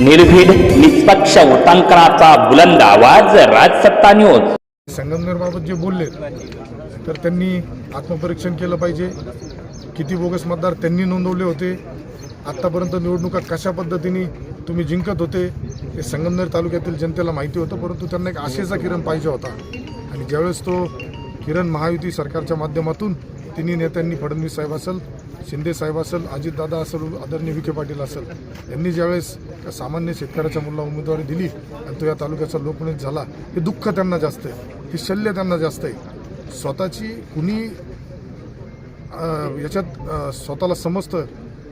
निर्भीड निष्पक्ष उटांकनाचा बुलंद आवाज राजसत्ता न्यूज. संगमनेरबाबत जे बोलले तर त्यांनी आत्मपरीक्षण केलं पाहिजे. किती बोगस मतदार त्यांनी नोंदवले होते. आत्तापर्यंत निवडणुका कशा पद्धतीने तुम्ही जिंकत होते हे संगमनेर तालुक्यातील जनतेला माहिती होतं परंतु त्यांना एक आशेचा किरण पाहिजे होता. आणि ज्यावेळेस तो किरण महायुती सरकारच्या माध्यमातून तिन्ही नेत्यांनी फडणवीस साहेब असेल शिंदे साहेब असेल अजितदादा असेल आदरणीय विखे पाटील असेल यांनी ज्यावेळेस सामान्य शेतकऱ्याच्या मुलाला उमेदवारी दिली आणि तो या तालुक्याचा लोकनेत झाला हे दुःख त्यांना जास्त आहे. हे शल्य त्यांना जास्त आहे. स्वतःची कुणी याच्यात स्वतःला समजतं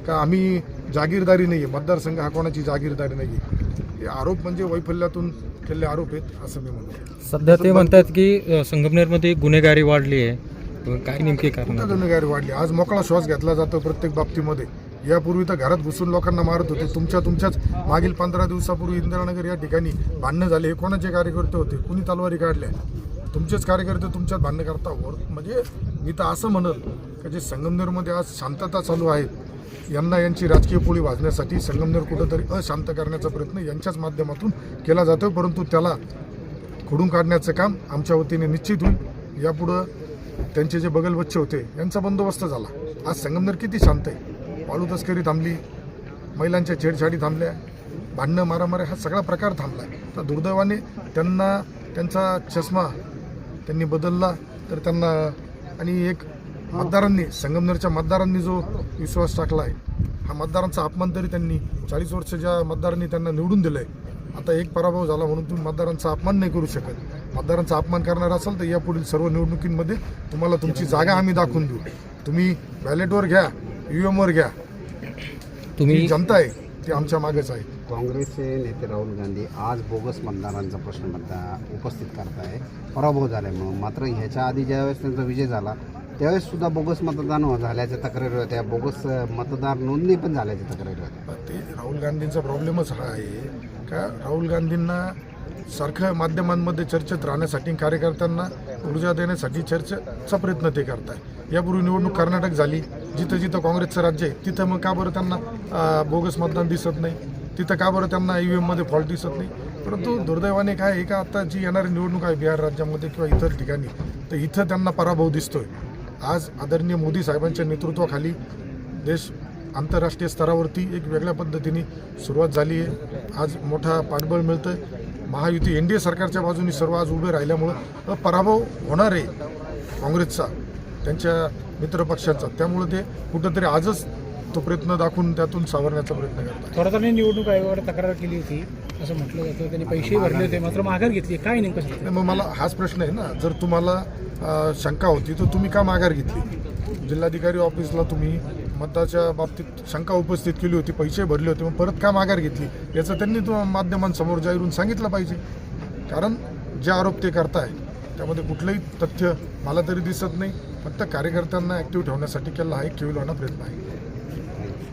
का आम्ही जागीरदारी नाही आहे मतदारसंघ हा कोणाची जागीरदारी नाही आहे हे आरोप म्हणजे वैफल्यातून केलेले आरोप आहेत असं मी म्हणतो. सध्या ते म्हणतात की संगमनेरमध्ये गुन्हेगारी वाढली आहे. काय नेमके कारण गुन्हेगारी वाढली आज मोकळा श्वास घेतला जातो प्रत्येक बाबतीमध्ये. यापूर्वी तर घरात घुसून लोकांना मारत होते. तुमच्या तुमच्याच मागील पंधरा दिवसापूर्वी इंदिरानगर या ठिकाणी भांडणं झाले. हे कोणाचे कार्यकर्ते होते? कुणी तलवारी काढल्या? तुमचेच कार्यकर्ते तुमच्यात भांडणं करता वर म्हणजे मी तर असं म्हणल की जे संगमनेरमध्ये आज शांतता चालू आहे यांना यांची राजकीय पोळी वाजण्यासाठी संगमनेर कुठंतरी अशांत करण्याचा प्रयत्न यांच्याच माध्यमातून केला जातो परंतु त्याला खोडून काढण्याचं काम आमच्या वतीने निश्चित होईल. यापुढं त्यांचे जे बगल बच्चे होते यांचा बंदोबस्त झाला. आज संगमनेर किती शांत आहे. वाळू तस्करी थांबली महिलांच्या छेडछाडी थांबल्या भांडणं मारामारी हा सगळा प्रकार थांबला तर दुर्दैवाने त्यांना त्यांचा चष्मा त्यांनी बदलला तर त्यांना आणि एक मतदारांनी संगमनेरच्या मतदारांनी जो विश्वास टाकला आहे हा मतदारांचा अपमान तरी त्यांनी चाळीस वर्ष ज्या मतदारांनी त्यांना निवडून दिलं आहे आता एक पराभव झाला म्हणून तुम्ही मतदारांचा अपमान नाही करू शकत. मतदारांचा अपमान करणार असाल तर यापुढील सर्व निवडणुकींमध्ये तुम्हाला तुमची जागा आम्ही दाखवून देऊ. तुम्ही बॅलेटवर घ्या ईव्हीएमवर घ्या. तुम्ही जी जनता आहे ती आमच्या मागेच आहे. काँग्रेसचे नेते राहुल गांधी आज बोगस मतदारांचा प्रश्न मतदा उपस्थित करत आहे पराभव झाल्यामुळं. मात्र ह्याच्या आधी ज्यावेळेस त्यांचा विजय झाला त्यावेळेस सुद्धा बोगस मतदान हो- झाल्याच्या तक्रारी होत्या. बोगस मतदार नोंदणी पण झाल्याच्या तक्रारी होत्या. ते राहुल गांधींचा प्रॉब्लेमच हा आहे का? राहुल गांधींना सारखं माध्यमांमध्ये चर्चेत राहण्यासाठी कार्यकर्त्यांना ऊर्जा देण्यासाठी चर्चेचा प्रयत्न ते करताय. यापूर्वी निवडणूक कर्नाटक झाली. जिथं जिथं काँग्रेसचं राज्य आहे तिथं मग का बरं त्यांना बोगस मतदान दिसत नाही? तिथं का बरं त्यांना ई व्ही एममध्ये फॉल्ट दिसत नाही? परंतु दुर्दैवाने काय आहे का? आता जी येणारी निवडणूक आहे बिहार राज्यामध्ये किंवा इतर ठिकाणी तर इथं त्यांना पराभव दिसतोय. आज आदरणीय मोदी साहेबांच्या नेतृत्वाखाली देश आंतरराष्ट्रीय स्तरावरती एक वेगळ्या पद्धतीने सुरुवात झाली आहे. आज मोठा पाठबळ मिळतं आहे महायुती एन डी ए सरकारच्या बाजूने सर्व आज उभे राहिल्यामुळं पराभव होणार आहे काँग्रेसचा त्यांच्या मित्रपक्षांचा. त्यामुळे ते कुठंतरी आजच तो प्रयत्न दाखवून त्यातून सावरण्याचा प्रयत्न करतात. थोरात यांनी निवडणूक आयोगाकडे तक्रार केली होती. असं म्हटलं जातं त्यांनी पैसे भरले होते मात्र माघार घेतली. काय नेमकं सांगता? नाही, मग मला हाच प्रश्न आहे ना. जर तुम्हाला अ, शंका होती तर तुम्ही का माघार घेतली? जिल्हाधिकारी ऑफिसला तुम्ही मताच्या बाबतीत शंका उपस्थित केली होती पैसे भरले होते मग परत का माघार घेतली? याचं त्यांनी तो माध्यमांसमोर जाहीरून सांगितलं पाहिजे. कारण जे आरोप ते करताय त्यामध्ये कुठलंही तथ्य मला तरी दिसत नाही. फक्त कार्यकर्त्यांना ॲक्टिव्ह ठेवण्यासाठी केला हा एक केविलवाना प्रयत्न आहे.